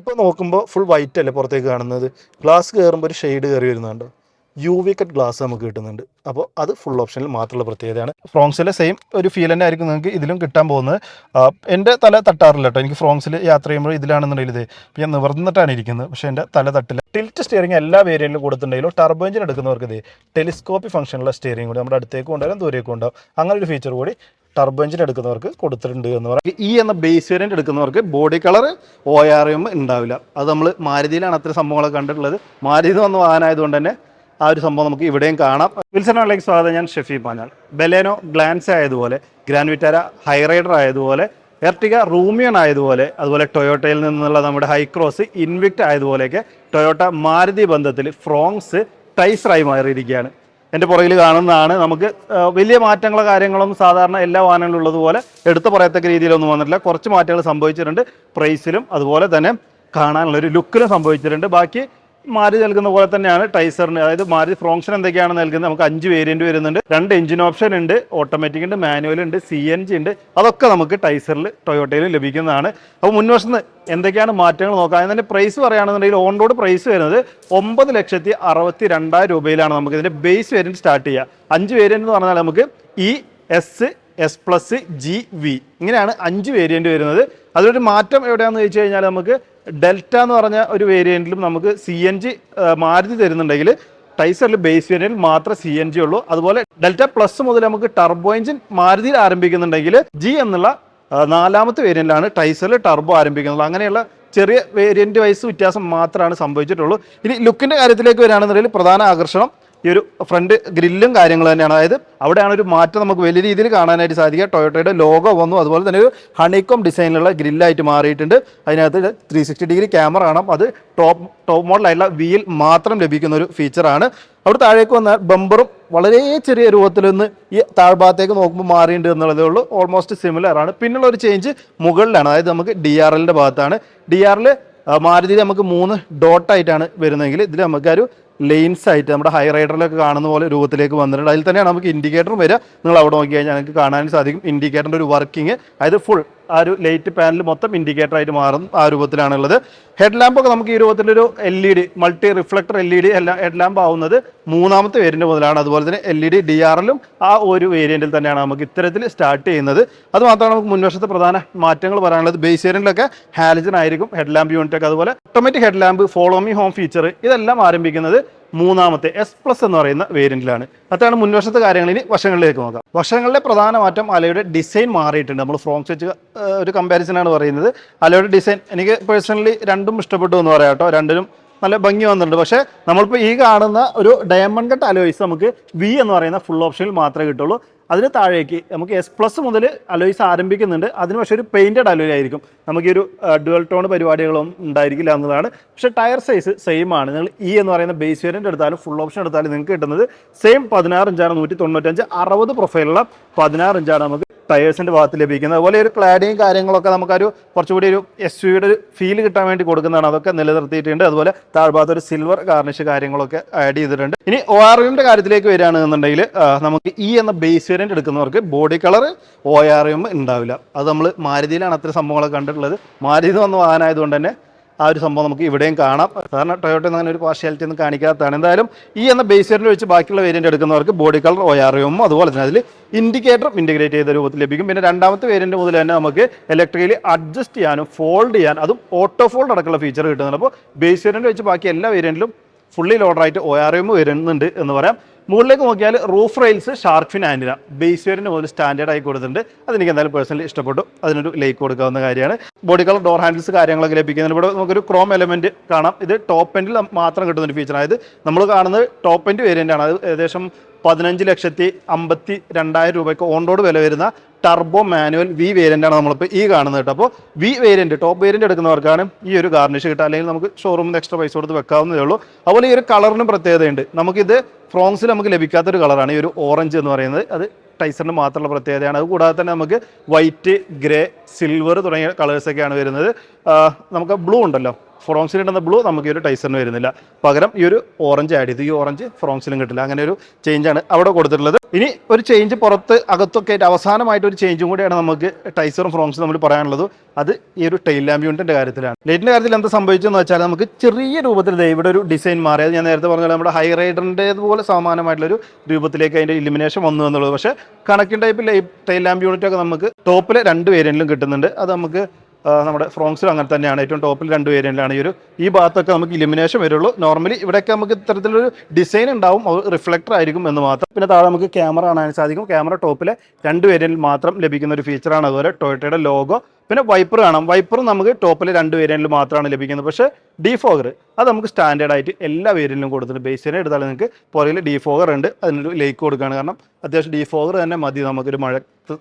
ഇപ്പോൾ നോക്കുമ്പോൾ full white അല്ലേ പുറത്തേക്ക് കാണുന്നത്? ഗ്ലാസ് കയറുമ്പോൾ ഒരു ഷെയ്ഡ് കയറി വരുന്നുണ്ടോ. യു വി കട്ട് ഗ്ലാസ് നമുക്ക് കിട്ടുന്നുണ്ട്. അപ്പോൾ അത് ഫുൾ ഓപ്ഷനിൽ മാത്രമുള്ള പ്രത്യേകതയാണ്. ഫ്രോങ്സിലെ സെയിം ഒരു ഫീൽ തന്നെ ആയിരിക്കും നിങ്ങൾക്ക് ഇതിലും കിട്ടാൻ പോകുന്നത്. എന്റെ തല തട്ടാറില്ല കേട്ടോ എനിക്ക് ഫ്രോങ്സിൽ യാത്ര ചെയ്യുമ്പോൾ ഇതിലാണെന്നുണ്ടെങ്കിൽ ഇത് ഞാൻ നിവർന്നിട്ടാണ് ഇരിക്കുന്നത്. പക്ഷേ എന്റെ തല തട്ടില്ല. ടിൽറ്റ് സ്റ്റിയറിംഗ് എല്ലാ വേരിയന്റിലും കൊടുത്തിട്ടുണ്ടെങ്കിലും ടർബോ എഞ്ചിൻ എടുക്കുന്നവർക്ക് ഇത് ടെലിസ്കോപ്പി ഫംഗ്ഷനുള്ള സ്റ്റിയറിംഗ് കൂടി നമ്മുടെ അടുത്തേക്ക് കൊണ്ടുവരാൻ ദൂരേക്ക് ഉണ്ടാവും അങ്ങനെ ഒരു ഫീച്ചർ കൂടി ടർബോ എഞ്ചിൻ എടുക്കുന്നവർക്ക് കൊടുത്തിട്ടുണ്ട് എന്ന് പറയുന്നത് ഈ എന്ന ബേസ് വേരിയന്റ് എടുക്കുന്നവർക്ക് body colour O R M ഉണ്ടാവില്ല. അത് നമ്മൾ മാരുതിയിലാണ് അത്ര സംഭവങ്ങളൊക്കെ കണ്ടിട്ടുള്ളത്. മാരുതി വന്ന വാഹനമായതുകൊണ്ട് തന്നെ ആ ഒരു സംഭവം നമുക്ക് ഇവിടെയും കാണാം. വിൽസണിലേക്ക് സ്വാഗതം. ഞാൻ ഷെഫി പാഞ്ഞാൽ ബെലേനോ ഗ്ലാൻസ് ആയതുപോലെ ഗ്രാൻഡ് വിറ്റാര ഹൈറൈഡർ ആയതുപോലെ എർട്ടിക റൂമിയൺ ആയതുപോലെ അതുപോലെ ടൊയോട്ടയിൽ നിന്നുള്ള നമ്മുടെ ഹൈക്രോസ് ഇൻവിക്റ്റ് ആയതുപോലെയൊക്കെ ടൊയോട്ട മാരുതി ബന്ധത്തിൽ ഫ്രോങ്സ് ടൈസറായി മാറിയിരിക്കുകയാണ്. എന്റെ പുറകിൽ കാണുന്നതാണ്. നമുക്ക് വലിയ മാറ്റങ്ങളോ കാര്യങ്ങളൊന്നും സാധാരണ എല്ലാ വാഹനങ്ങളിലും ഉള്ളതുപോലെ എടുത്തു പറയത്തക്ക രീതിയിലൊന്നും വന്നിട്ടില്ല. കുറച്ച് മാറ്റങ്ങൾ സംഭവിച്ചിട്ടുണ്ട്. പ്രൈസിലും അതുപോലെ തന്നെ കാണാനുള്ള ഒരു ലുക്കിലും സംഭവിച്ചിട്ടുണ്ട്. ബാക്കി മാരുതി നൽകുന്ന പോലെ തന്നെയാണ് ടൈസറിന്. അതായത് മാരുതി ഫ്രോങ്ഷൻ എന്തൊക്കെയാണ് നൽകുന്നത്? നമുക്ക് അഞ്ച് വേരിയന്റ് വരുന്നുണ്ട്. രണ്ട് എഞ്ചിൻ ഓപ്ഷൻ ഉണ്ട് ഓട്ടോമാറ്റിക് ഉണ്ട് മാനുവൽ ഉണ്ട് സി എൻ ജി ഉണ്ട്. അതൊക്കെ നമുക്ക് ടൈസറിൽ ടൊയോട്ടയിൽ ലഭിക്കുന്നതാണ്. അപ്പോൾ മുൻവശത്ത് എന്തൊക്കെയാണ് മാറ്റങ്ങൾ നോക്കാം? അതിന്റെ പ്രൈസ് പറയുകയാണെന്നുണ്ടെങ്കിൽ ഓൺ റോഡ് പ്രൈസ് വരുന്നത് ഒമ്പത് ലക്ഷത്തി അറുപത്തി രണ്ടായിരം രൂപയിലാണ് നമുക്ക് ഇതിന്റെ ബേസ് വേരിയന്റ് സ്റ്റാർട്ട് ചെയ്യുക. അഞ്ച് വേരിയന്റ് എന്ന് പറഞ്ഞാൽ നമുക്ക് E S S plus G V ഇങ്ങനെയാണ് അഞ്ച് വേരിയന്റ് വരുന്നത്. അതിലൊരു മാറ്റം എവിടെയാണെന്ന് ചോദിച്ചു കഴിഞ്ഞാൽ നമുക്ക് ഡെൽറ്റ എന്ന് പറഞ്ഞ ഒരു വേരിയന്റിലും നമുക്ക് സി എൻ ജി മാരുതി തരുന്നുണ്ടെങ്കിൽ ടൈസറിൽ ബേസ് വേരിയന്റിൽ മാത്രം സി എൻ ജി ഉള്ളൂ. അതുപോലെ ഡെൽറ്റ പ്ലസ് മുതൽ നമുക്ക് ടർബോ എഞ്ചിൻ മാരുതിയിൽ ആരംഭിക്കുന്നുണ്ടെങ്കിൽ ജി എന്നുള്ള നാലാമത്തെ വേരിയന്റിലാണ് ടൈസറിൽ ടർബോ ആരംഭിക്കുന്നത്. അങ്ങനെയുള്ള ചെറിയ വേരിയന്റ് വൈസ് വ്യത്യാസം മാത്രമാണ് സംഭവിച്ചിട്ടുള്ളൂ. ഇനി ലുക്കിന്റെ കാര്യത്തിലേക്ക് വരികയാണെന്നുണ്ടെങ്കിൽ പ്രധാന ആകർഷണം ഈ ഒരു ഫ്രണ്ട് ഗ്രില്ലും കാര്യങ്ങൾ തന്നെയാണ്. അതായത് അവിടെയാണ് ഒരു മാറ്റം നമുക്ക് വലിയ രീതിയിൽ കാണാനായിട്ട് സാധിക്കുക. ടൊയോട്ടയുടെ ലോഗോ വന്നു. അതുപോലെ തന്നെ ഒരു ഹണിക്കോം ഡിസൈനിലുള്ള ഗ്രില്ലായിട്ട് മാറിയിട്ടുണ്ട്. അതിനകത്ത് ത്രീ സിക്സ്റ്റി ഡിഗ്രി ക്യാമറ കാണാം. അത് ടോപ്പ് ടോപ്പ് മോഡലായിട്ടുള്ള വീൽ മാത്രം ലഭിക്കുന്ന ഒരു ഫീച്ചറാണ് അവിടെ താഴേക്ക് വന്ന ബമ്പറും വളരെ ചെറിയ രൂപത്തിൽ നിന്ന് ഈ താഴ്ഭാഗത്തേക്ക് നോക്കുമ്പോൾ മാറിയിട്ടുണ്ട് എന്നുള്ളതേ ഉള്ളൂ. ഓൾമോസ്റ്റ് സിമിലർ ആണ്. പിന്നുള്ള ഒരു ചേഞ്ച് മുകളിലാണ്. അതായത് നമുക്ക് ഡി ആർ എല്ലിന്റെ ഭാഗത്താണ്. ഡി ആറിൽ മാരുതിയിൽ നമുക്ക് മൂന്ന് ഡോട്ടായിട്ടാണ് വരുന്നതെങ്കിൽ ഇതിൽ നമുക്ക് ഒരു ലെയിൻസ് ആയിട്ട് നമ്മുടെ ഹൈ റൈഡറിലൊക്കെ കാണുന്ന പോലെ രൂപത്തിലേക്ക് വന്നിട്ടുണ്ട്. അതിൽ തന്നെയാണ് നമുക്ക് ഇൻഡിക്കേറ്ററും വരിക. നിങ്ങൾ അവിടെ നോക്കി കഴിഞ്ഞാൽ നിങ്ങൾക്ക് കാണാൻ സാധിക്കും. ഇൻഡിക്കേറ്ററിന്റെ ഒരു വർക്കിംഗ് അതായത് ഫുൾ ആ ഒരു ലൈറ്റ് പാനൽ മൊത്തം ഇൻഡിക്കേറ്റർ ആയിട്ട് മാറും ആ രൂപത്തിലാണുള്ളത്. ഹെഡ് ലാമ്പ് ഒക്കെ നമുക്ക് ഈ രൂപത്തിലൊരു L E D multi reflector L E D head lamp ആവുന്നത് മൂന്നാമത്തെ വേരിയന്റ് മുതലാണ്. അതുപോലെ തന്നെ എൽ ഇ ഡി ഡി ആറിലും ആ ഒരു വേരിയന്റിൽ തന്നെയാണ് നമുക്ക് ഇത്തരത്തിൽ സ്റ്റാർട്ട് ചെയ്യുന്നത്. അത് മാത്രമാണ് നമുക്ക് മുൻവശത്തെ പ്രധാന മാറ്റങ്ങൾ പറയാനുള്ളത് ബേസ് വേരിയന്റിലൊക്കെ ഹാലജൻ ആയിരിക്കും ഹെഡ് ലാമ്പ് യൂണിറ്റ് ഒക്കെ. അതുപോലെ automatic head lamp follow me home feature ഇതെല്ലാം ആരംഭിക്കുന്നത് മൂന്നാമത്തെ എസ് പ്ലസ് എന്ന് പറയുന്ന വേരിയന്റിലാണ് അതാണ് മുൻവശത്തെ കാര്യങ്ങൾ. ഇനി വശങ്ങളിലേക്ക് നോക്കാം. വശങ്ങളിലെ പ്രധാന മാറ്റം അലയുടെ ഡിസൈൻ മാറിയിട്ടുണ്ട്. നമ്മൾ ഫ്രോങ്സ് സ്വിച്ച് ഒരു കമ്പാരിസനാണ് പറയുന്നത്. അലയുടെ ഡിസൈൻ എനിക്ക് പേഴ്സണലി രണ്ടും ഇഷ്ടപ്പെട്ടു എന്ന് പറയാം കേട്ടോ. രണ്ടിനും നല്ല ഭംഗി വന്നിട്ടുണ്ട്. പക്ഷേ നമ്മളിപ്പോൾ ഈ കാണുന്ന ഒരു ഡയമണ്ട് കട്ട് അലോയ്സ് നമുക്ക് വി എന്ന് പറയുന്ന ഫുൾ ഓപ്ഷനിൽ മാത്രമേ കിട്ടുള്ളൂ. അതിന് താഴേക്ക് നമുക്ക് എസ് പ്ലസ് മുതൽ അലോയ്സ് ആരംഭിക്കുന്നുണ്ട്. അതിന് പക്ഷേ ഒരു പെയിന്റഡ് അലോയ് ആയിരിക്കും. നമുക്ക് ഈ ഒരു ഡുവൽ ടോൺ പരിപാടികളൊന്നും ഉണ്ടായിരിക്കില്ല എന്നതാണ് പക്ഷേ ടയർ സൈസ് സെയിം ആണ്. നിങ്ങൾ ഇ എന്ന് പറയുന്ന ബേസ് വേരിയന്റ് എടുത്താലും ഫുൾ ഓപ്ഷൻ എടുത്താലും നിങ്ങൾക്ക് കിട്ടുന്നത് സെയിം പതിനാറ് ഇഞ്ചാണ് നൂറ്റി തൊണ്ണൂറ്റഞ്ച് അറുപത് പ്രൊഫൈലുള്ള പതിനാറ് ഇഞ്ചാണ് നമുക്ക് ടയേഴ്സിന്റെ ഭാഗത്ത് ലഭിക്കുന്നത്. അതുപോലെ ഒരു ക്ലാഡിയും കാര്യങ്ങളൊക്കെ നമുക്കൊരു കുറച്ചുകൂടി ഒരു എസ് യുയുടെ ഒരു ഫീൽ കിട്ടാൻ വേണ്ടി കൊടുക്കുന്നതാണ്. അതൊക്കെ നിലനിർത്തിയിട്ടുണ്ട്. അതുപോലെ താഴ്ഭാഗത്ത് ഒരു സിൽവർ ഗാർണിഷ് കാര്യങ്ങളൊക്കെ ആഡ് ചെയ്തിട്ടുണ്ട്. ഇനി ഒ ആർ എമ്മിന്റെ കാര്യത്തിലേക്ക് വരികയാണെന്നുണ്ടെങ്കിൽ നമുക്ക് ഈ എന്ന ബേസ് വേരിയന്റ് എടുക്കുന്നവർക്ക് body colour O R M ഉണ്ടാവില്ല. അത് നമ്മൾ മാരുതിയിലാണ് അത്ര സംഭവങ്ങളൊക്കെ കണ്ടിട്ടുള്ളത്. മാരുതി വന്ന വാഹനമായതുകൊണ്ട് തന്നെ ആ ഒരു സംഭവം നമുക്ക് ഇവിടെയും കാണാം. സാധാരണ ടൊയോട്ട അങ്ങനെ ഒരു പാർഷ്യാലിറ്റി ഒന്നും കാണിക്കാത്തതാണ്. എന്തായാലും ഈ എന്ന ബേസ് വേരിയന്റ് വെച്ച് ബാക്കിയുള്ള വേരിയന്റ് എടുക്കുന്നവർക്ക് ബോഡി കളർ ഒ ആർ എമ്മും അതുപോലെ തന്നെ അതിൽ ഇൻഡിക്കേറ്ററും ഇൻഡിഗ്രേറ്റ് ചെയ്ത രൂപത്തിൽ ലഭിക്കും. പിന്നെ രണ്ടാമത്തെ വേരിയന്റ് മുതൽ തന്നെ നമുക്ക് ഇലക്ട്രിക്കലി അഡ്ജസ്റ്റ് ചെയ്യാനും ഫോൾഡ് ചെയ്യാൻ അതും ഓട്ടോ ഫോൾഡ് അടക്കമുള്ള ഫീച്ചർ കിട്ടുന്നുണ്ട്. അപ്പോൾ ബേസ് വേരിയന്റ് വെച്ച് ബാക്കി എല്ലാ വേരിയന്റിലും ഫുള്ളി ലോഡറായിട്ട് ഒ ആർ എം വരുന്നുണ്ട് എന്ന് പറയാം. മുകളിലേക്ക് നോക്കിയാൽ roof rails shark fin antenna base വെയറിന് മുതൽ സ്റ്റാൻഡേർഡ് ആയി കൊടുത്തിട്ടുണ്ട്. അതെനിക്ക് എന്തായാലും പേഴ്സണലി ഇഷ്ടപ്പെട്ടു. അതിനൊരു ലൈക്ക് കൊടുക്കാവുന്ന കാര്യമാണ്. ബോഡി കളർ ഡോർ ഹാൻഡിൽസ് കാര്യങ്ങളൊക്കെ ലഭിക്കുന്നുണ്ട്. ഇവിടെ നമുക്കൊരു ക്രോം എലമെന്റ് കാണാം. ഇത് ടോപ്പ് എൻഡിൽ മാത്രം കിട്ടുന്ന ഒരു ഫീച്ചർ അതായത് നമ്മൾ കാണുന്നത് ടോപ്പ് എൻഡ് വേരിയന്റ് ആണ്. അത് ഏകദേശം പതിനഞ്ച് ലക്ഷത്തി അമ്പത്തി രണ്ടായിരം രൂപയ്ക്ക് ഓൺറോഡ് വില വരുന്ന ടർബോ മാനുവൽ വി വേരിയന്റ് ആണ് നമ്മളിപ്പോൾ ഈ കാണുന്നത് കേട്ടോ. അപ്പോൾ വി വേരിയന്റ് ടോപ്പ് വേരിയന്റ് എടുക്കുന്നവർക്കാണ് ഈ ഒരു ഗാർണിഷ് കിട്ടുക. അല്ലെങ്കിൽ നമുക്ക് ഷോറൂമിൽ എക്സ്ട്രാ പൈസ കൊടുത്ത് വെക്കാവുന്നതേ ഉള്ളൂ. അതുപോലെ ഈ ഒരു കളറിന് പ്രത്യേകതയുണ്ട്. നമുക്കിത് ഫ്രോങ്സിൽ നമുക്ക് ലഭിക്കാത്തൊരു കളറാണ് ഈ ഒരു ഓറഞ്ച് എന്ന് പറയുന്നത്. അത് ടൈസറിന് മാത്രമുള്ള പ്രത്യേകതയാണ്. അതുകൂടാതെ തന്നെ നമുക്ക് വൈറ്റ് ഗ്രേ സിൽവർ തുടങ്ങിയ കളേഴ്സൊക്കെയാണ് വരുന്നത്. നമുക്ക് ബ്ലൂ ഉണ്ടല്ലോ. ഫ്രോങ്സിൽ ഇടുന്ന ബ്ലൂ നമുക്ക് ഈ ഒരു ടൈസറിന് വരുന്നില്ല. പകരം ഈ ഒരു ഓറഞ്ച് ആഡ് ചെയ്തു. ഈ ഓറഞ്ച് ഫ്രോങ്സിലും കിട്ടില്ല. അങ്ങനെ ഒരു ചേഞ്ച് ആണ് അവിടെ കൊടുത്തിട്ടുള്ളത്. ഇനി ഒരു ചേഞ്ച് പുറത്ത് അകത്തൊക്കെ ആയിട്ട് അവസാനമായിട്ട് ഒരു ചേഞ്ചും കൂടിയാണ് നമുക്ക് ടൈസറും ഫ്രോങ്സും നമ്മൾ പറയാനുള്ളത്. അത് ഈ ഒരു ടൈൽ ലാമ്പ് യൂണിറ്റിന്റെ കാര്യത്തിലാണ്. ലൈറ്റിന്റെ കാര്യത്തിൽ എന്താ സംഭവിച്ചതെന്ന് വെച്ചാൽ നമുക്ക് ചെറിയ രൂപത്തിൽ ഇവിടെ ഒരു ഡിസൈൻ മാറിയത് ഞാൻ നേരത്തെ പറഞ്ഞ നമ്മുടെ ഹൈ റൈഡറിന്റെതുപോലെ സമാനമായിട്ടുള്ള ഒരു രൂപത്തിലേക്ക് അതിന്റെ ഇലിമിനേഷൻ വന്നു എന്നുള്ളത്. പക്ഷേ കണക്കിൻ ടൈപ്പ് ടൈൽ ലാമ്പ് യൂണിറ്റ് ഒക്കെ നമുക്ക് ടോപ്പിലെ രണ്ട് വേരിയന്റിലും കിട്ടുന്നുണ്ട്. അത് നമുക്ക് നമ്മുടെ ഫ്രോങ്സിലും അങ്ങനെ തന്നെയാണ്. ഏറ്റവും ടോപ്പിൽ രണ്ട് വേരിയന്റിലാണ്. ഈ ഒരു ഈ ഭാഗത്തൊക്കെ നമുക്ക് ഇലിമിനേഷൻ വരുള്ളൂ. നോർമലി ഇവിടെയൊക്കെ നമുക്ക് ഇത്തരത്തിലൊരു ഡിസൈൻ ഉണ്ടാവും. അത് റിഫ്ലക്ടർ ആയിരിക്കും എന്ന് മാത്രം. പിന്നെ താഴെ നമുക്ക് ക്യാമറ കാണാൻ സാധിക്കും. ക്യാമറ ടോപ്പിലെ രണ്ട് വേരിയന്റിൽ മാത്രം ലഭിക്കുന്ന ഒരു ഫീച്ചറാണ് അതുപോലെ ടൊയറ്റയുടെ ലോഗോ പിന്നെ വൈപ്പർ കാണാം. വൈപ്പർ നമുക്ക് ടോപ്പിൽ രണ്ട് വേരിയന്റിൽ മാത്രമാണ് ലഭിക്കുന്നത്. പക്ഷേ ഡിഫോഗർ അത് നമുക്ക് സ്റ്റാൻഡേർഡ് ആയിട്ട് എല്ലാ വേരിയന്റിലും കൊടുത്തിട്ടുണ്ട്. തന്നെ എടുത്താൽ നിങ്ങൾക്ക് പുറകിൽ ഡിഫോഗർ ഉണ്ട്. അതിനൊരു ലേക്ക് കൊടുക്കുകയാണ്. കാരണം അത്യാവശ്യം ഡിഫോഗർ തന്നെ മതി. നമുക്കൊരു മഴ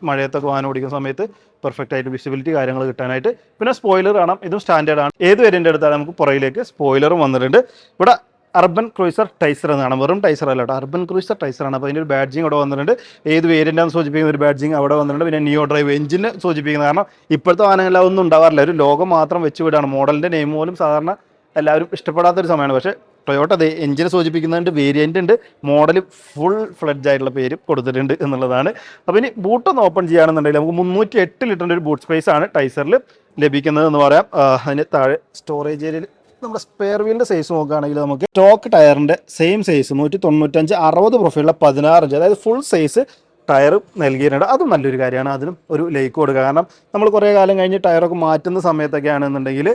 മഴയത്തൊക്കെ വാഹനം ഓടിക്കുന്ന സമയത്ത് പെർഫെക്റ്റ് ആയിട്ട് വിസിബിലിറ്റി കാര്യങ്ങൾ കിട്ടാനായിട്ട്. പിന്നെ സ്പോയിലർ കാണാം. ഇതും സ്റ്റാൻഡേർഡ് ആണ്. ഏത് വേരിയന്റ് എടുത്താലും നമുക്ക് പുറകിലേക്ക് സ്പോയിലറും വന്നിട്ടുണ്ട്. ഇവിടെ അർബൻ ക്രൂസർ ടൈസർ എന്നാണ്. വെറും ടൈസർ അല്ല കേട്ടോ. അർബൻ ക്രൂസർ ടൈസർ ആണ്. അപ്പോൾ അതിന്റെ ഒരു ബാഡ്ജിങ് അവിടെ വന്നിട്ടുണ്ട്. ഏത് വേരിയന്റാണ് സൂചിപ്പിക്കുന്ന ഒരു ബാഡ്ജിങ് അവിടെ വന്നിട്ടുണ്ട്. പിന്നെ ന്യൂ ഡ്രൈവ് എഞ്ചിന് സൂചിപ്പിക്കുന്നത് കാരണം ഇപ്പോഴത്തെ വാഹനങ്ങളിൽ അതൊന്നും ഉണ്ടാവാറില്ല. ഒരു ലോകം മാത്രം വെച്ച് വിടാണ് മോഡലിന്റെ നെയിം പോലും സാധാരണ എല്ലാവരും ഇഷ്ടപ്പെടാത്ത ഒരു സമയമാണ്. പക്ഷേ ടൊയോട്ട അതെ എഞ്ചിനെ സൂചിപ്പിക്കുന്നുണ്ട് വേരിയന്റ് ഉണ്ട്. മോഡൽ ഫുൾ ഫ്ലഡ്ജ് ആയിട്ടുള്ള പേര് കൊടുത്തിട്ടുണ്ട് എന്നുള്ളതാണ്. അപ്പോൾ ഇനി ബൂട്ടൊന്ന് ഓപ്പൺ ചെയ്യുകയാണെന്നുണ്ടെങ്കിൽ നമുക്ക് മുന്നൂറ്റി എട്ട് ലിറ്ററിന്റെ ഒരു ബൂട്ട് സ്പേസ് ആണ് ടൈസറിൽ ലഭിക്കുന്നത് എന്ന് പറയാം. അതിന് താഴെ സ്റ്റോറേജ് ഏരിയയിൽ നമ്മുടെ സ്പെയർ വീലിന്റെ സൈസ് നോക്കുകയാണെങ്കിൽ നമുക്ക് സ്റ്റോക്ക് ടയറിന്റെ സെയിം സൈസ് നൂറ്റി തൊണ്ണൂറ്റഞ്ച് അറുപത് പ്രൊഫൈലുള്ള പതിനാറ് ഇഞ്ച്. അതായത് ഫുൾ സൈസ് ടയർ നൽകിയിട്ടുണ്ട്. അതും നല്ലൊരു കാര്യമാണ്. അതിനും ഒരു ലൈക്ക് കൊടുക്കുക. കാരണം നമ്മൾ കുറേ കാലം കഴിഞ്ഞ് ടയറൊക്കെ മാറ്റുന്ന സമയത്തൊക്കെ ആണെന്നുണ്ടെങ്കിൽ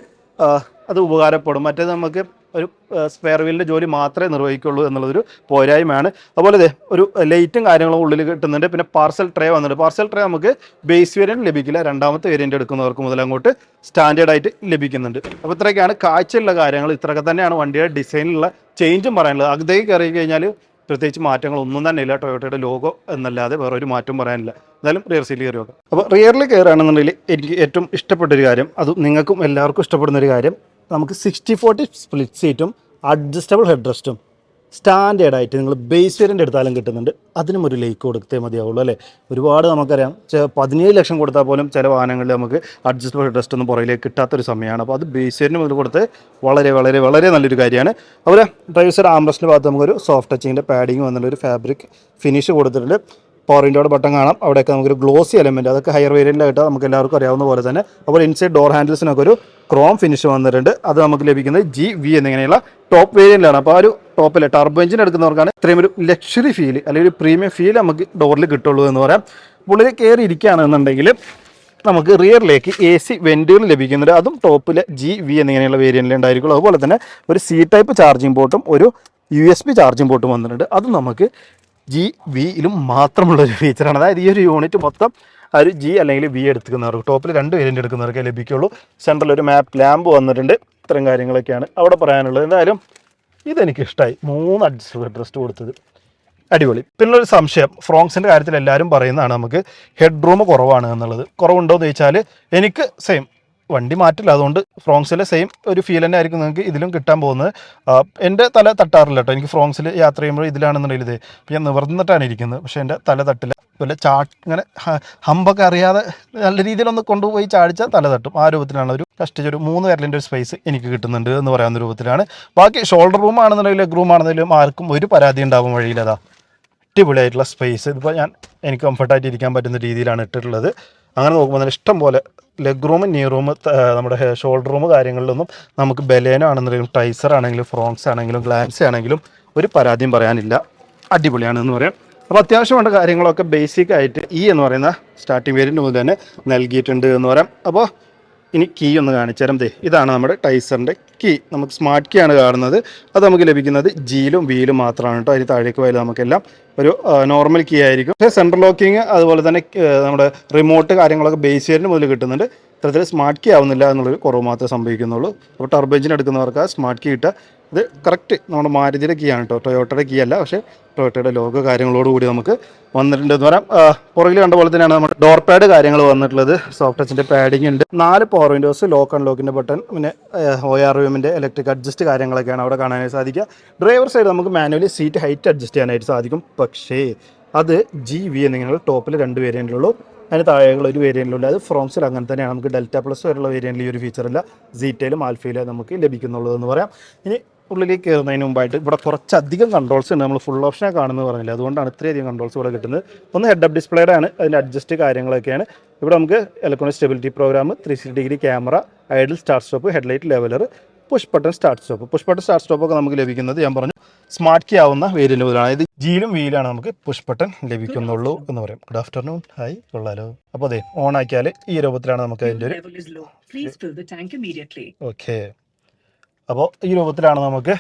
അത് ഉപകാരപ്പെടും. മറ്റേത് നമുക്ക് ഒരു സ്പെയർ വീലിന്റെ ജോലി മാത്രമേ നിർവഹിക്കുള്ളൂ എന്നുള്ളതൊരു പോരായ്മയാണ്. അതുപോലെ ദേ ഒരു ലൈറ്റും കാര്യങ്ങളും ഉള്ളിൽ കിട്ടുന്നുണ്ട്. പിന്നെ പാർസൽ ട്രേ വന്നിട്ടുണ്ട്. പാർസൽ ട്രേ നമുക്ക് ബേസ് വേരിയന്റ് ലഭിക്കില്ല. രണ്ടാമത്തെ വേരിയന്റ് എടുക്കുന്നവർക്ക് മുതൽ അങ്ങോട്ട് സ്റ്റാൻഡേർഡ് ആയിട്ട് ലഭിക്കുന്നുണ്ട്. അപ്പോൾ ഇത്രയൊക്കെയാണ് കാഴ്ചയുള്ള കാര്യങ്ങൾ. ഇത്രയൊക്കെ തന്നെയാണ് വണ്ടിയുടെ ഡിസൈനിലുള്ള ചേഞ്ചും പറയാനുള്ളത്. അകത്തേക്ക് കയറി കഴിഞ്ഞാൽ പ്രത്യേകിച്ച് മാറ്റങ്ങളൊന്നും തന്നെ ഇല്ല. ടൊയോട്ടയുടെ ലോഗോ എന്നല്ലാതെ വേറെ ഒരു മാറ്റം പറയാനില്ല. എന്തായാലും റിയർ സീറ്റിൽ കയറി നോക്കാം. അപ്പോൾ റിയറിൽ കയറുകയാണെന്നുണ്ടെങ്കിൽ എനിക്ക് ഏറ്റവും ഇഷ്ടപ്പെട്ട ഒരു കാര്യം അത് നിങ്ങൾക്കും എല്ലാവർക്കും ഇഷ്ടപ്പെടുന്ന ഒരു കാര്യം നമുക്ക് സിക്സ്റ്റി ഫോർട്ടി സ്പ്ലിറ്റ് സീറ്റും അഡ്ജസ്റ്റബിൾ ഹെഡ് റെസ്റ്റും സ്റ്റാൻഡേർഡ് ആയിട്ട് നിങ്ങൾ ബേസ് വേരിയന്റ് എടുത്താലും കിട്ടുന്നുണ്ട്. അതിനും ഒരു ലേക്ക് കൊടുത്തേ മതിയാവുള്ളൂ അല്ലേ? ഒരുപാട് നമുക്കറിയാം. പതിനേഴ് ലക്ഷം കൊടുത്താൽ പോലും ചില വാഹനങ്ങളിൽ നമുക്ക് അഡ്ജസ്റ്റബിൾ ഹെഡ് റെസ്റ്റ് ഒന്നും പുറകിലേക്ക് കിട്ടാത്തൊരു സമയമാണ്. അപ്പോൾ അത് ബേസ് വേരിന് മുതൽ കൊടുത്ത് വളരെ വളരെ വളരെ നല്ലൊരു കാര്യമാണ്. അതുപോലെ ഡ്രൈവർ സൈഡ് ആംബ്രസ്റ്റിന്റെ ഭാഗത്ത് നമുക്കൊരു സോഫ്റ്റ് ടച്ചിങ്ങിന്റെ പാഡിങ് വന്നുള്ളൊരു ഫാബ്രിക് ഫിനിഷ് കൊടുത്തിട്ടുണ്ട്. വിൻഡോയുടെ ബട്ടൺ കാണാം. അവിടെയൊക്കെ നമുക്കൊരു ഗ്ലോസി എലമെന്റ് അതൊക്കെ ഹയർ വേരിയന്റായിട്ട് നമുക്ക് എല്ലാവർക്കും അറിയാവുന്ന പോലെ തന്നെ. അപ്പോൾ ഇൻസൈഡ് ഡോർ ഹാൻഡിൽസിനൊക്കെ ഒരു ക്രോം ഫിനിഷ് വന്നിട്ടുണ്ട്. അത് നമുക്ക് ലഭിക്കുന്നത് ജി വി എന്നിങ്ങനെയുള്ള ടോപ്പ് വേരിയന്റിലാണ് അപ്പോൾ ആ ഒരു ടോപ്പിലെ ടർബോ എഞ്ചിൻ എടുക്കുന്നവർക്കാണ് ഇത്രയും ഒരു ലക്ഷറി ഫീൽ അല്ലെങ്കിൽ ഒരു പ്രീമിയം ഫീൽ നമുക്ക് ഡോറിൽ കിട്ടുള്ളൂ എന്ന് പറയാം. ഉള്ളിൽ കയറി ഇരിക്കുകയാണെന്നുണ്ടെങ്കിൽ നമുക്ക് റിയറിലേക്ക് എ സി വെന്റുകൾ ലഭിക്കുന്നുണ്ട്. അതും ടോപ്പിലെ ജി വി എന്നിങ്ങനെയുള്ള വേരിയന്റിൽ ഉണ്ടായിരിക്കുള്ളൂ. അതുപോലെ തന്നെ ഒരു സി ടൈപ്പ് ചാർജിങ് പോർട്ടും ഒരു യു എസ് ബി ചാർജിങ് പോർട്ടും വന്നിട്ടുണ്ട്. അതും നമുക്ക് ജി വിയിലും മാത്രമുള്ള ഒരു ഫീച്ചറാണ് അതായത് ഈ ഒരു യൂണിറ്റ് മൊത്തം ഒരു ജി അല്ലെങ്കിൽ വി എടുക്കുന്നവർക്ക് ടോപ്പിൽ രണ്ട് വേരിയന്റ് എടുക്കുന്നവർക്കേ ലഭിക്കുള്ളൂ. സെൻട്രൽ ഒരു മാപ്പ് ലാമ്പ് വന്നിട്ടുണ്ട്. ഇത്തരം കാര്യങ്ങളൊക്കെയാണ് അവിടെ പറയാനുള്ളത്. എന്തായാലും ഇതെനിക്ക് ഇഷ്ടമായി മൂന്ന് അഡ്ജസ്റ്റ് ഡ്രസ്റ്റ് കൊടുത്തത്. അടിപൊളി. പിന്നെ ഒരു സംശയം. ഫ്രോങ്സിന്റെ കാര്യത്തിൽ എല്ലാവരും പറയുന്നതാണ് നമുക്ക് ഹെഡ് റൂം കുറവാണ് എന്നുള്ളത്. കുറവുണ്ടോ എന്ന് ചോദിച്ചാൽ എനിക്ക് സെയിം വണ്ടി മാറ്റില്ല. അതുകൊണ്ട് ഫ്രോങ്സിലെ സെയിം ഒരു ഫീൽ തന്നെ ആയിരിക്കും നിങ്ങൾക്ക് ഇതിലും കിട്ടാൻ പോകുന്നത്. എന്റെ തല തട്ടാറില്ല കേട്ടോ. എനിക്ക് ഫ്രോങ്സിൽ യാത്ര ചെയ്യുമ്പോൾ ഇതിലാണെന്നുണ്ടെങ്കിൽ ഇത്. ഞാൻ നിവർന്നിട്ടാണ് ഇരിക്കുന്നത്. പക്ഷേ എന്റെ തല തട്ടില്ല. വല്ല ചാ ഇങ്ങനെ ഹമ്പൊക്കെ അറിയാതെ നല്ല രീതിയിലൊന്ന് കൊണ്ടുപോയി ചാടിച്ചാൽ തല തട്ടും. ആ രൂപത്തിലാണ് ഒരു കഷ്ടിച്ച് ഒരു മൂന്ന് വിരലിന്റെ ഒരു സ്പേസ് എനിക്ക് കിട്ടുന്നുണ്ട് എന്ന് പറയാവുന്ന രൂപത്തിലാണ്. ബാക്കി ഷോൾഡർ റൂം ആണെന്നുണ്ടെങ്കിലും ലെഗ് റൂം ആണെന്നുണ്ടെങ്കിലും ആർക്കും ഒരു പരാതി ഉണ്ടാവും വഴിയിലതാ അടിപൊളിയായിട്ടുള്ള സ്പേസ് ഇതിപ്പോൾ ഞാൻ എനിക്ക് കംഫർട്ടായിട്ട് ഇരിക്കാൻ പറ്റുന്ന രീതിയിലാണ് ഇട്ടിട്ടുള്ളത്. അങ്ങനെ നോക്കുമ്പോൾ തന്നെ ഇഷ്ടം പോലെ ലെഗ് റൂം നീ റൂം നമ്മുടെ ഷോൾഡർ റൂം കാര്യങ്ങളിലൊന്നും നമുക്ക് ബലേനോ ആണെന്നുണ്ടെങ്കിലും ടൈസർ ആണെങ്കിലും ഫ്രോങ്സ് ആണെങ്കിലും ഗ്ലാൻസ് ആണെങ്കിലും ഒരു പരാതിയും പറയാനില്ല. അടിപൊളിയാണെന്ന് പറയാം. അപ്പോൾ അത്യാവശ്യം വേണ്ട കാര്യങ്ങളൊക്കെ ബേസിക് ആയിട്ട് ഈ എന്ന് പറയുന്ന സ്റ്റാർട്ടിംഗ് വേരിയന്റ് മുതൽ തന്നെ നൽകിയിട്ടുണ്ട് എന്ന് പറയാം. അപ്പോൾ ഇനി കീ ഒന്ന് കാണിച്ചു തരാം ദേ ഇതാണ് നമ്മുടെ ടൈസറിന്റെ കീ നമുക്ക് സ്മാർട്ട് കീ ആണ് കാണുന്നത്. അത് നമുക്ക് ലഭിക്കുന്നത് ജിയിലും വിയിലും മാത്രമാണ് കേട്ടോ. അതിന് താഴേക്ക് പോയാലും നമുക്കെല്ലാം ഒരു നോർമൽ കീ ആയിരിക്കും. പക്ഷേ സെൻട്രൽ ലോക്കിങ് അതുപോലെ തന്നെ നമ്മുടെ റിമോട്ട് കാര്യങ്ങളൊക്കെ ബേസ് ചെയ്യുന്നതിന് മുതൽ കിട്ടുന്നുണ്ട്. ഇത്തരത്തിൽ സ്മാർട്ട് കീ ആവുന്നില്ല എന്നുള്ളൊരു കുറവ് മാത്രമേ സംഭവിക്കുന്നുള്ളൂ. അപ്പോൾ ടർബോ എഞ്ചിൻ എടുക്കുന്നവർക്ക് സ്മാർട്ട് കീ ഇട്ട ഇത് കറക്റ്റ് നമ്മുടെ മാരുതിയുടെ കീ ആണ് കേട്ടോ. ടൊയോട്ടയുടെ കീ അല്ല. പക്ഷേ ടൊയോട്ടയുടെ ലോഗോ കാര്യങ്ങളോട് കൂടി നമുക്ക് വന്നിട്ടുണ്ട്. എന്ന് പറയാം പുറകിൽ കണ്ട പോലെ തന്നെയാണ് നമ്മുടെ ഡോർ പാഡ് കാര്യങ്ങൾ വന്നിട്ടുള്ളത്. സോഫ്റ്റ് ടച്ചിന്റെ പാഡിംഗ് ഉണ്ട്. നാല് പവർ വിൻഡോസ് ലോക്ക് ആൻഡ് അൺലോക്കിന്റെ ബട്ടൺ പിന്നെ ഒ ആർ എമ്മിന്റെ ഇലക്ട്രിക് അഡ്ജസ്റ്റ് കാര്യങ്ങളൊക്കെയാണ് അവിടെ കാണാനായി സാധിക്കുക. ഡ്രൈവർ സൈഡ് നമുക്ക് മാനുവലി സീറ്റ് ഹൈറ്റ് അഡ്ജസ്റ്റ് ചെയ്യാനായിട്ട് സാധിക്കും. പക്ഷേ അത് ജി വി എന്നിങ്ങനെയുള്ള ടോപ്പിൽ രണ്ട് വേരിയന്റുള്ളൂ അതിന് താഴെയുള്ള ഒരു വേരിയന്റിലുണ്ട് അത് ഫ്രോംസിൽ അങ്ങനെ തന്നെയാണ്. നമുക്ക് ഡെൽറ്റ പ്ലസ് വരെയുള്ള വേരിയന്റിൽ ഈ ഒരു ഫീച്ചറില്ല സീറ്റയിലും ആൽഫയിലും നമുക്ക് ലഭിക്കുന്നുള്ളതെന്ന് പറയാം. ഇനി ഉള്ളിലേക്ക് കയറുന്നതിന് മുമ്പായിട്ട് ഇവിടെ കുറച്ചധികം കൺട്രോൾസ് ഉണ്ട്. നമ്മൾ ഫുൾ ഓപ്ഷനെ കാണുന്നത് പറഞ്ഞില്ല? അതുകൊണ്ടാണ് ഇത്രയധികം കൺട്രോൾസ് ഇവിടെ കിട്ടുന്നത്. ഒന്ന് ഹെഡ് അപ്പ് ഡിസ്പ്ലേയുടെ ആണ്. അതിന്റെ അഡ്ജസ്റ്റ് കാര്യങ്ങളൊക്കെയാണ്. ഇവിടെ നമുക്ക് electronic stability program three sixty degree camera idle start stop headlight leveller push button start stop push button start stop ഒക്കെ നമുക്ക് ലഭിക്കുന്നത് ഞാൻ പറഞ്ഞു സ്മാർട്ട് കീ ആവുന്ന വേരിയന്റ് മുതലാണ്. ഇത് ജീലും വീലാണ് നമുക്ക് പുഷ് ബട്ടൺ ലഭിക്കുന്നുള്ളൂ എന്ന് പറയും. ഗുഡ് ആഫ്റ്റർനൂൺ ഹായ് കൊള്ളാലോ. അപ്പോൾ അതെ ഓൺ ആക്കിയാൽ ഈ രൂപത്തിലാണ് നമുക്ക് അതിന്റെ ഒരു ഓക്കെ അപ്പോൾ ഈ രൂപത്തിലാണ് നമുക്ക്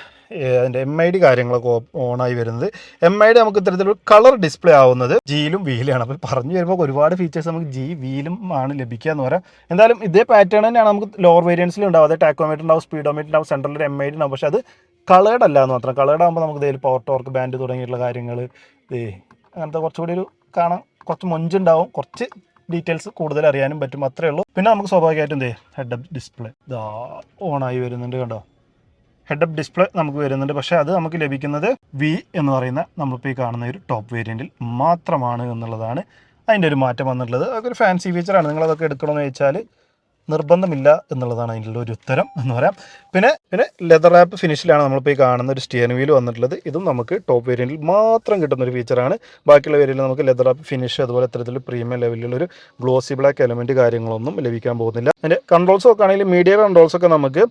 അതിന്റെ എം ഐ ഡി കാര്യങ്ങളൊക്കെ ഓണായി വരുന്നത്. എം ഐ ഡി നമുക്ക് ഇത്തരത്തിലൊരു കളർ ഡിസ്പ്ലേ ആവുന്നത് ജിയിലും വീലാണ് അപ്പോൾ പറഞ്ഞു വരുമ്പോൾ ഒരുപാട് ഫീച്ചേഴ്സ് നമുക്ക് ജി വീലും ആണ് ലഭിക്കുക എന്ന് പറയാം. എന്തായാലും ഇതേ പാറ്റേൺ തന്നെയാണ് നമുക്ക് ലോവർ വേരിയൻസിലും ഉണ്ടാവും. അതായത് ടാക്കോമീറ്റർ ഉണ്ടാവും സ്പീഡോമീറ്റർ ഉണ്ടാവും സെൻട്രലിൽ എം ഐ ഡി ഉണ്ടാവും. പക്ഷേ അത് കളേഡ് അല്ല എന്ന് മാത്രം. കളേഡ് ആകുമ്പോൾ നമുക്ക് ഇതിൽ പവർ ടോർക്ക് ബാൻഡ് തുടങ്ങിയിട്ടുള്ള കാര്യങ്ങൾ ഇതേ അങ്ങനത്തെ കുറച്ചുകൂടി ഒരു കാണാൻ കുറച്ച് മൊഞ്ചുണ്ടാവും. കുറച്ച് ഡീറ്റെയിൽസ് കൂടുതൽ അറിയാനും പറ്റും. അത്രേ ഉള്ളൂ. പിന്നെ നമുക്ക് സ്വാഭാവികമായിട്ടും എന്തേ ഹെഡ് അപ്പ് ഡിസ്പ്ലേ ഇതാ ഓണായി വരുന്നുണ്ട് കണ്ടോ? ഹെഡ് അപ്പ് ഡിസ്പ്ലേ നമുക്ക് വരുന്നുണ്ട്. പക്ഷേ അത് നമുക്ക് ലഭിക്കുന്നത് വി എന്ന് പറയുന്ന നമ്മളിപ്പോൾ ഈ കാണുന്ന ഒരു ടോപ്പ് വേരിയന്റിൽ മാത്രമാണ് എന്നുള്ളതാണ് അതിന്റെ ഒരു മാറ്റം വന്നിട്ടുള്ളത്. അതൊക്കെ ഒരു ഫാൻസി ഫീച്ചറാണ് നിങ്ങളതൊക്കെ എടുക്കണമെന്ന് ചോദിച്ചാൽ നിർബന്ധമില്ല എന്നുള്ളതാണ് അതിന്റെ ഒരു ഉത്തരം എന്ന് പറയാം. പിന്നെ പിന്നെ ലെതർ ആപ്പ് ഫിനിഷിലാണ് നമ്മളിപ്പോൾ ഈ കാണുന്ന ഒരു സ്റ്റിയറിംഗ് വീൽ വന്നിട്ടുള്ളത്. ഇതും നമുക്ക് ടോപ്പ് വേരിയന്റിൽ മാത്രം കിട്ടുന്ന ഒരു ഫീച്ചറാണ് ബാക്കിയുള്ള വേരിയന്റിൽ നമുക്ക് ലെതർ ആപ്പ് ഫിനിഷ് അതുപോലെ ഇത്തരത്തിൽ പ്രീമിയം ലെവലിലുള്ള ഒരു ഗ്ലോസി ബ്ലാക്ക് എലമെന്റ് കാര്യങ്ങളൊന്നും ലഭിക്കാൻ പോകുന്നില്ല. അതിന്റെ കൺട്രോൾസ് ഒക്കെ ആണെങ്കിൽ മീഡിയ കൺട്രോൾസ് ഒക്കെ നമുക്ക്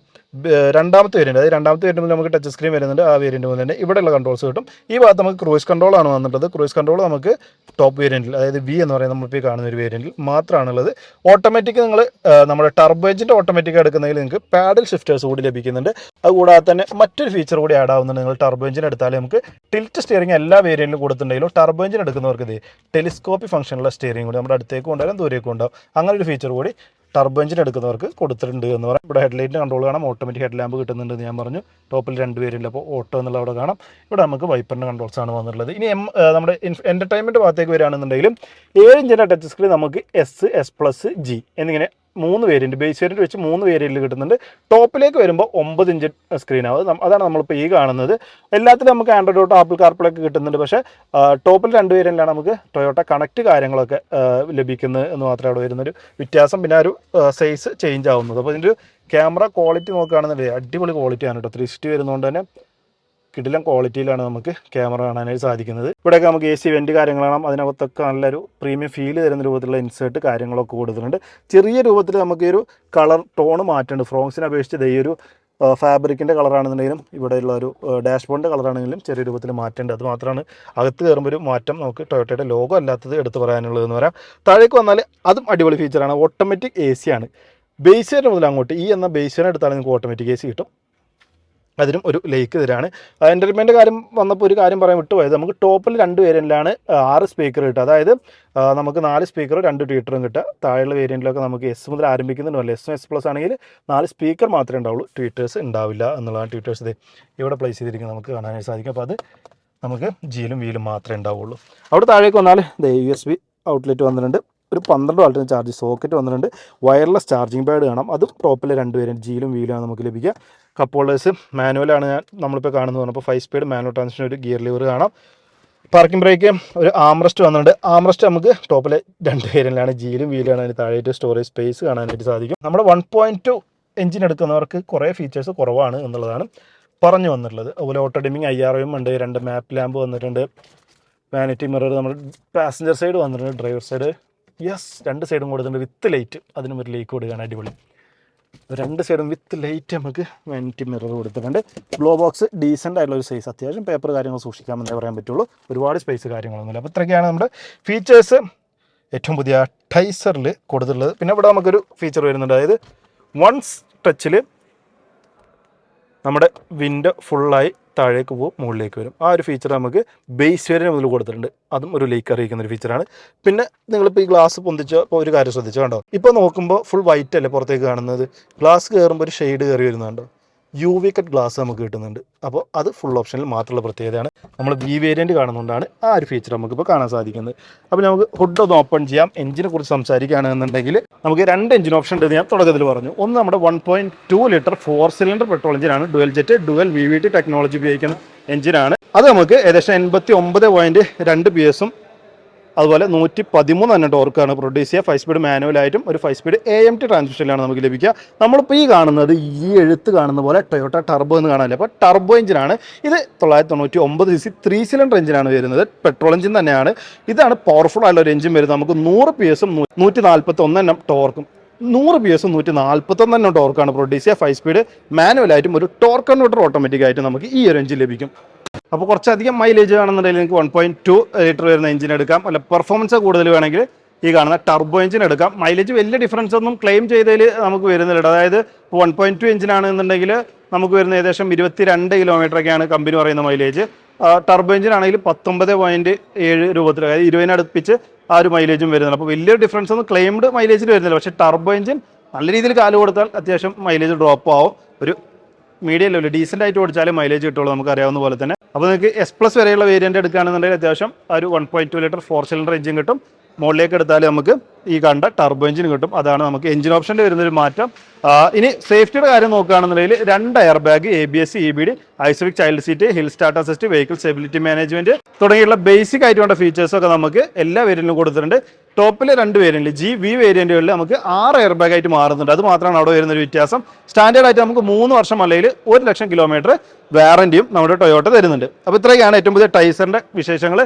രണ്ടാമത്തെ വേരിയന്റ് അതായത് രണ്ടാമത്തെ വേരിയന്റ് നമുക്ക് ടച്ച് സ്ക്രീൻ വരുന്നുണ്ട്. ആ വേരിയന്റ് മുതൽ തന്നെ ഇവിടെയുള്ള കൺട്രോൾസ് കിട്ടും. ഈ ഭാഗത്ത് നമുക്ക് ക്രൂയിസ് കൺട്രോൾ ആണ് വന്നിട്ടുള്ളത്. ക്രൂയിസ് കൺട്രോൾ നമുക്ക് ടോപ്പ് വേരിയന്റിൽ അതായത് വി എന്ന് പറയുന്ന നമ്മളിപ്പോൾ കാണുന്ന ഒരു വേരിയന്റിൽ മാത്രമാണുള്ളത്. ഓട്ടോമാറ്റിക് നിങ്ങൾ നമ്മുടെ ടർബോ എഞ്ചിന്റെ ഓട്ടോമാറ്റിക് എടുക്കുന്നതിൽ നിങ്ങൾക്ക് പാഡിൽ ഷിഫ്റ്റേഴ്സ് കൂടി ലഭിക്കുന്നുണ്ട്. അതുകൂടാതെ തന്നെ മറ്റൊരു ഫീച്ചർ കൂടി ആഡ് ആവുന്നുണ്ട്. നിങ്ങൾ ടർബോ എഞ്ചിൻ എടുത്താൽ നമുക്ക് ടിൽറ്റ് സ്റ്റിയറിംഗ് എല്ലാ വേരിയന്റിലും കൊടുത്തിട്ടുണ്ടെങ്കിലും എഞ്ചിൻ എടുക്കുന്നവർക്ക് ഇത് ടെലിസ്കോപ്പി ഫംഗ്ഷനുള്ള സ്റ്റിയറിംഗ് കൂടി നമ്മുടെ അടുത്തേക്ക് കൊണ്ടുവരാൻ ദൂരേക്ക് കൊണ്ടുപോകും അങ്ങനെ ഒരു ഫീച്ചർ കൂടി ടർബോ എഞ്ചിൻ എടുക്കുന്നവർക്ക് കൊടുത്തിട്ടുണ്ട് എന്ന് പറയാം. ഇവിടെ ഹെഡ്ലൈറ്റിന്റെ കൺട്രോൾ കാണാം. ഓട്ടോമാറ്റിക് ഹെഡ് ലാമ്പ് കിട്ടുന്നുണ്ടെന്ന് ഞാൻ പറഞ്ഞു. ടോപ്പിൽ രണ്ട് പേരില്ല അപ്പോൾ ഓട്ടോ എന്നുള്ള അവിടെ കാണാം. ഇവിടെ നമുക്ക് വൈപ്പറിന്റെ കൺട്രോൾസ് ആണ് വന്നിട്ടുള്ളത്. ഇനി എം നമ്മുടെ എന്റർടൈൻമെന്റ് ഭാഗത്തേക്ക് വരികയാണെന്നുണ്ടെങ്കിലും ഏഴ് ഇഞ്ചിന്റെ ടച്ച് സ്ക്രീൻ നമുക്ക് എസ് എസ് പ്ലസ് ജി എന്നിങ്ങനെ മൂന്ന് വേരിയന്റ് ബേസ് വേരിയന്റ് വെച്ച് മൂന്ന് വേരിയന്റിൽ കിട്ടുന്നുണ്ട്. ടോപ്പിലേക്ക് വരുമ്പോൾ ഒമ്പത് ഇഞ്ച് സ്ക്രീനാവും അതാണ് നമ്മളിപ്പോൾ ഈ കാണുന്നത്. എല്ലാത്തിലും നമുക്ക് ആൻഡ്രോയിഡ് ഓട്ടോ ആപ്പിൾ കാർപ്പിളൊക്കെ കിട്ടുന്നുണ്ട്. പക്ഷേ ടോപ്പിൽ രണ്ട് വേരിയന്റിലാണ് നമുക്ക് ടൊയോട്ട കണക്റ്റ് കാര്യങ്ങളൊക്കെ ലഭിക്കുന്നത് എന്ന് മാത്രമേ അവിടെ വരുന്നൊരു വ്യത്യാസം. പിന്നെ ഒരു സൈസ് ചേഞ്ച് ആവുന്നത്. അപ്പോൾ ഇതിന്റെ ക്യാമറ ക്വാളിറ്റി നോക്കുകയാണെന്നുണ്ടെങ്കിൽ അടിപൊളി ക്വാളിറ്റിയാണ് കേട്ടോ ത്രീ സിക്സ്റ്റി വരുന്നതുകൊണ്ട് തന്നെ കിടിലം ക്വാളിറ്റിയിലാണ് നമുക്ക് ക്യാമറ കാണാനായിട്ട് സാധിക്കുന്നത്. ഇവിടെയൊക്കെ നമുക്ക് എ സി വെന്റ് കാര്യങ്ങൾ കാണാം. അതിനകത്തൊക്കെ നല്ലൊരു പ്രീമിയം ഫീൽ തരുന്ന രൂപത്തിലുള്ള ഇൻസേർട്ട് കാര്യങ്ങളൊക്കെ കൊടുത്തിട്ടുണ്ട്. ചെറിയ രൂപത്തിൽ നമുക്ക് ഈ ഒരു കളർ ടോൺ മാറ്റുന്നുണ്ട് ഫ്രോങ്സിനെ അപേക്ഷിച്ച് ഈ ഒരു ഫാബ്രിക്കിന്റെ കളറാണെന്നുണ്ടെങ്കിലും ഇവിടെയുള്ള ഒരു ഡാഷ്ബോർഡിന്റെ കളറാണെങ്കിലും ചെറിയ രൂപത്തിൽ മാറ്റേണ്ടത്. അത് മാത്രമാണ് അകത്ത് കയറുമ്പോൾ ഒരു മാറ്റം നമുക്ക് ടൊയോട്ടയുടെ ലോഗോ അല്ലാത്തത് എടുത്ത് പറയാനുള്ളതെന്ന് പറയാം. താഴേക്ക് വന്നാൽ അതും അടിപൊളി ഫീച്ചറാണ് ഓട്ടോമാറ്റിക് എ സി ആണ്. ബേസ് മുതൽ അങ്ങോട്ട് ഈ എന്ന ബേസ് എടുത്താൽ നിങ്ങൾക്ക് ഓട്ടോമാറ്റിക് എ സി കിട്ടും. അതിനും ഒരു ലൈക്ക് തരാണ് എന്റർടൈൻമെന്റ് കാര്യം വന്നപ്പോൾ ഒരു കാര്യം പറയാൻ വിട്ടുപോയത്. നമുക്ക് ടോപ്പിൽ രണ്ട് വേരിയന്റിലാണ് ആറ് സ്പീക്കർ കിട്ടുക. അതായത് നമുക്ക് നാല് സ്പീക്കറും രണ്ട് ട്വീറ്ററും കിട്ടുക. താഴെയുള്ള വേരിയന്റിലൊക്കെ നമുക്ക് എസ് മുതൽ ആരംഭിക്കുന്നുണ്ടല്ലോ എസ് എസ് പ്ലസ് ആണെങ്കിൽ നാല് സ്പീക്കർ മാത്രമേ ഉണ്ടാവുള്ളൂ. ട്വീറ്റേഴ്സ് ഉണ്ടാവില്ല എന്നുള്ളതാണ് ട്വീറ്റേഴ്സ് ഇത്. ഇവിടെ പ്ലേസ് ചെയ്തിരിക്കുന്നത് നമുക്ക് കാണാനായി സാധിക്കും. അപ്പോൾ അത് നമുക്ക് ജിയിലും വീലും മാത്രമേ ഉണ്ടാവുള്ളൂ. അവിടെ താഴേക്ക് വന്നാൽ യു എസ് ബി ഔട്ട്ലെറ്റ് വന്നിട്ടുണ്ട്. ഒരു പന്ത്രണ്ട് വാൾട്ടിന് ചാർജ് സോക്കറ്റ് വന്നിട്ടുണ്ട്. വയർലെസ് ചാർജിങ് പാഡ് കാണാം. അതും ടോപ്പിലെ രണ്ട് വേരിയന്റ് ജീലും വീലുമാണ് നമുക്ക് ലഭിക്കുക. കപ്പ് ഹോൾഡേഴ്സ് മാനുവലാണ് ഞാൻ നമ്മളിപ്പോൾ കാണുന്നത്. പറഞ്ഞപ്പോൾ ഫൈവ് സ്പീഡ് മാനുവൽ ട്രാൻസ്മിഷൻ ഒരു ഗിയർ ലിവർ കാണാം. പാർക്കിംഗ് ബ്രേക്ക് ഒരു ആംറസ്റ്റ് വന്നിട്ടുണ്ട്. ആംറസ്റ്റ് നമുക്ക് ടോപ്പിലെ രണ്ട് പേരിലാണ്. ജീലും വീലുമാണ് അതിന് താഴെയായിട്ട് സ്റ്റോറേജ് സ്പേസ് കാണാനായിട്ട് സാധിക്കും. നമ്മുടെ വൺ പോയിന്റ് ടു എഞ്ചിൻ എടുക്കുന്നവർക്ക് കുറേ ഫീച്ചേഴ്സ് കുറവാണ് എന്നുള്ളതാണ് പറഞ്ഞു വന്നിട്ടുള്ളത്. അതുപോലെ ഓട്ടോ ഡിമിങ് ഐ ആർ ഒയും ഉണ്ട്. രണ്ട് മാപ്പ് ലാമ്പ് വന്നിട്ടുണ്ട്. വാനിറ്റി മിറർ നമ്മുടെ പാസഞ്ചർ സൈഡ് വന്നിട്ടുണ്ട്. ഡ്രൈവർ സൈഡ് യെസ് രണ്ട് സൈഡും കൊടുത്തിട്ടുണ്ട് വിത്ത് ലൈറ്റ് അതിനും ഒരു ലേക്ക് കൊടുക്കുകയാണ്. അടിപൊളി. രണ്ട് സൈഡും വിത്ത് ലൈറ്റ് നമുക്ക് വാനിറ്റി മിറർ കൊടുത്തിട്ടുണ്ട്. ബ്ലോ ബോക്സ് ഡീസന്റ് ആയിട്ടുള്ള ഒരു സൈസ് അത്യാവശ്യം പേപ്പർ കാര്യങ്ങൾ സൂക്ഷിക്കാമെന്നേ പറയാൻ പറ്റുള്ളൂ. ഒരുപാട് സ്പേസ് കാര്യങ്ങളൊന്നുമില്ല. അപ്പോൾ ഇത്രയൊക്കെയാണ് നമ്മുടെ ഫീച്ചേഴ്സ് ഏറ്റവും പുതിയ ടൈസറിൽ കൊടുത്തിട്ടുള്ളത്. പിന്നെ ഇവിടെ നമുക്കൊരു ഫീച്ചർ വരുന്നുണ്ട്. അതായത് വൺസ് ടച്ചിൽ നമ്മുടെ വിൻഡോ ഫുള്ളായി താഴേക്ക് പോകും മുകളിലേക്ക് വരും. ആ ഒരു ഫീച്ചർ നമുക്ക് ബേസ് വേരിയന്റ് മുതൽ കൊടുത്തിട്ടുണ്ട്. അതും ഒരു ലീക്ക് അറിയിക്കുന്ന ഒരു ഫീച്ചറാണ് പിന്നെ നിങ്ങളിപ്പോൾ ഈ ഗ്ലാസ് പൊന്തിച്ചപ്പോൾ ഒരു കാര്യം ശ്രദ്ധിച്ചോ കണ്ടോ? ഇപ്പോൾ നോക്കുമ്പോൾ ഫുൾ വൈറ്റ് അല്ലേ പുറത്തേക്ക് കാണുന്നത്? ഗ്ലാസ് കയറുമ്പോൾ ഒരു ഷെയ്ഡ് കയറി വരുന്നുണ്ടോ? യു വി കട്ട് ഗ്ലാസ് നമുക്ക് കിട്ടുന്നുണ്ട്. അപ്പോൾ അത് ഫുൾ ഓപ്ഷനിൽ മാത്രമുള്ള പ്രത്യേകതയാണ്. നമ്മൾ വി വേരിയന്റ് കാണുന്നതുകൊണ്ടാണ് ആ ഒരു ഫീച്ചർ നമുക്കിപ്പോൾ കാണാൻ സാധിക്കുന്നത്. അപ്പോൾ നമുക്ക് ഹുഡ് ഒന്ന് ഓപ്പൺ ചെയ്യാം. എഞ്ചിനെ കുറിച്ച് സംസാരിക്കുകയാണെന്നുണ്ടെങ്കിൽ നമുക്ക് രണ്ട് എഞ്ചിൻ ഓപ്ഷൻ ഉണ്ട് ഞാൻ തുടക്കത്തിൽ പറഞ്ഞു. ഒന്ന് നമ്മുടെ one point two litre four cylinder petrol എഞ്ചിനാണ് dual jet dual V technology ഉപയോഗിക്കുന്ന എഞ്ചിനാണ് അത് നമുക്ക് ഏകദേശം എൺപത്തി ഒമ്പത് പോയിന്റ് രണ്ട് പി എസും അതുപോലെ നൂറ്റി പതിമൂന്ന് തന്നെ ടോർക്കാണ് പ്രൊഡ്യൂസ് ചെയ്യുക. ഫൈവ് സ്പീഡ് മാനുവലായിട്ടും ഒരു five speed A M T ട്രാൻസ്മിഷനിലാണ് നമുക്ക് ലഭിക്കുക. നമ്മളിപ്പോൾ ഈ കാണുന്നത് ഈ എഴുത്ത് കാണുന്ന പോലെ ടൊയോട്ട ടർബോ എന്ന് കാണാനില്ല അപ്പോൾ ടർബോ എഞ്ചിനാണ് ഇത് തൊള്ളായിരത്തി തൊണ്ണൂറ്റി ഒമ്പത് സി സി ത്രീ സിലിണ്ടർ എഞ്ചിനാണ് വരുന്നത്. പെട്രോൾ എഞ്ചിൻ തന്നെയാണ്. ഇതാണ് പവർഫുൾ ആയിട്ടുള്ള ഒരു എഞ്ചിൻ വരുന്നത്. നമുക്ക് നൂറ് പി എസും നൂറ്റി നാൽപ്പത്തി ഒന്ന് എണ്ണം ടോർക്കും നൂറ് പി എസും നൂറ്റി നാൽപ്പത്തൊന്നെണ്ണം ടോർക്കാണ് പ്രൊഡ്യൂസ് ചെയ്യുക. ഫൈവ് സ്പീഡ് മാനുവലായിട്ടും ഒരു ടോർക്ക് കൺവെർട്ടർ ഓട്ടോമാറ്റിക്കായിട്ട് നമുക്ക് ഈ ഒരു എഞ്ചിൻ ലഭിക്കും. അപ്പോൾ കുറച്ചധികം മൈലേജ് വേണമെന്നുണ്ടെങ്കിൽ നിങ്ങൾക്ക് വൺ പോയിന്റ് ടു ലിറ്റർ വരുന്ന എഞ്ചിൻ എടുക്കാം. അല്ല പെർഫോമൻസ് കൂടുതൽ വേണമെങ്കിൽ ഈ കാണുന്ന ടർബോ എഞ്ചിൻ എടുക്കാം. മൈലേജ് വലിയ ഡിഫറൻസ് ഒന്നും ക്ലെയിം ചെയ്തതിൽ നമുക്ക് വരുന്നില്ല. അതായത് വൺ പോയിന്റ് ടു എഞ്ചിനാണെന്നുണ്ടെങ്കിൽ നമുക്ക് വരുന്ന ഏകദേശം ഇരുപത്തി രണ്ട് കിലോമീറ്ററൊക്കെയാണ് കമ്പനി പറയുന്ന മൈലേജ് ടർബോ എഞ്ചിൻ ആണെങ്കിൽ പത്തൊമ്പത് പോയിന്റ് ഏഴ് രൂപത്തിൽ അതായത് ഇരുപതിനടുപ്പിച്ച് ആ ഒരു മൈലേജും വരുന്നുണ്ട്. അപ്പോൾ വലിയ ഡിഫറൻസ് ഒന്നും ക്ലെയിംഡ് മൈലേജിൽ വരുന്നില്ല. പക്ഷേ ടർബോ എഞ്ചിൻ നല്ല രീതിയിൽ കാൽ കൊടുത്താൽ അത്യാവശ്യം മൈലേജ് ഡ്രോപ്പ് ആവും. ഒരു മീഡിയം ലെവൽ ഡീസന്റ് ആയിട്ട് ഓടിച്ചാലേ മൈലേജ് കിട്ടുള്ളൂ നമുക്കറിയാവുന്ന പോലെ തന്നെ. അപ്പോൾ നിങ്ങൾക്ക് എസ് പ്ലസ് വരെയുള്ള വേരിയന്റ് എടുക്കുകയാണെന്നുണ്ടെങ്കിൽ അത്യാവശ്യം ഒരു one point two litre four cylinder engine കിട്ടും. മുകളിലേക്ക് എടുത്താൽ നമുക്ക് ഈ കണ്ട ടർബോ എഞ്ചിൻ കിട്ടും. അതാണ് നമുക്ക് എഞ്ചിൻ ഓപ്ഷന്റെ വരുന്നൊരു മാറ്റം. ഇനി സേഫ്റ്റിയുടെ കാര്യം നോക്കുകയാണെന്നുണ്ടെങ്കിൽ രണ്ട് air bag A B S E B D ISOFIX child seat hill start assist vehicle stability management തുടങ്ങിയുള്ള ബേസിക് ആയിട്ടുള്ള ഫീച്ചേഴ്സ് ഒക്കെ നമുക്ക് എല്ലാ വേരിയന്റിലും കൊടുത്തിട്ടുണ്ട്. ടോപ്പിൽ രണ്ട് വേരിയന്റിൽ ജി വി വേരിയന്റുകളിൽ നമുക്ക് ആറ് എയർ ബാഗ് ആയിട്ട് മാറുന്നുണ്ട്. അത് മാത്രമാണ് അവിടെ വരുന്ന ഒരു വ്യത്യാസം. സ്റ്റാൻഡേർഡ് ആയിട്ട് നമുക്ക് മൂന്ന് വർഷം അല്ലെങ്കിൽ ഒരു ലക്ഷം കിലോമീറ്റർ വാറന്റിയും നമ്മുടെ ടൊയോട്ട തരുന്നുണ്ട്. അപ്പോൾ ഇത്രയൊക്കെയാണ് ഏറ്റവും പുതിയ ടൈസറിന്റെ വിശേഷങ്ങൾ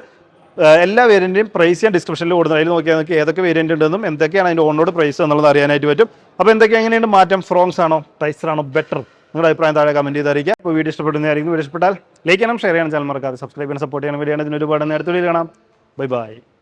എല്ലാ വേരിയന്റിന്റെയും പ്രൈസ് ഞാൻ ഡിസ്ക്രിപ്ഷനിൽ കൊടുക്കുന്നത് അതിൽ നോക്കിയാൽ നിങ്ങൾക്ക് ഏതൊക്കെ വേരിയന്റ് ഉണ്ടെന്നും എന്തൊക്കെയാണ് അതിന്റെ ഓണോട് പ്രൈസ് എന്നുള്ളത് അറിയാനായിട്ട് പറ്റും. അപ്പോൾ എന്തൊക്കെ എങ്ങനെയാണ് മാറ്റം ഫ്രോങ്സ് ആണോ? ടൈസറാണോ ബെറ്റർ നിങ്ങളുടെ അഭിപ്രായം താഴെ കമന്റ് ചെയ്ത് അറിയിക്കുക അപ്പോൾ വീഡിയോ ഇഷ്ടപ്പെടുന്നതായിരിക്കും വീഡിയോ ഇഷ്ടപ്പെട്ടാൽ ലൈക്ക് ചെയ്യണം ഷെയർ ചെയ്യണം ചാനൽ മറക്കാതെ സബ്സ്ക്രൈബ് ചെയ്യണം സപ്പോർട്ട് ചെയ്യാൻ വേണ്ടിയാണ് ഇതിന് ഒരുപാട് നേരത്തെ കാണാം. Bye bye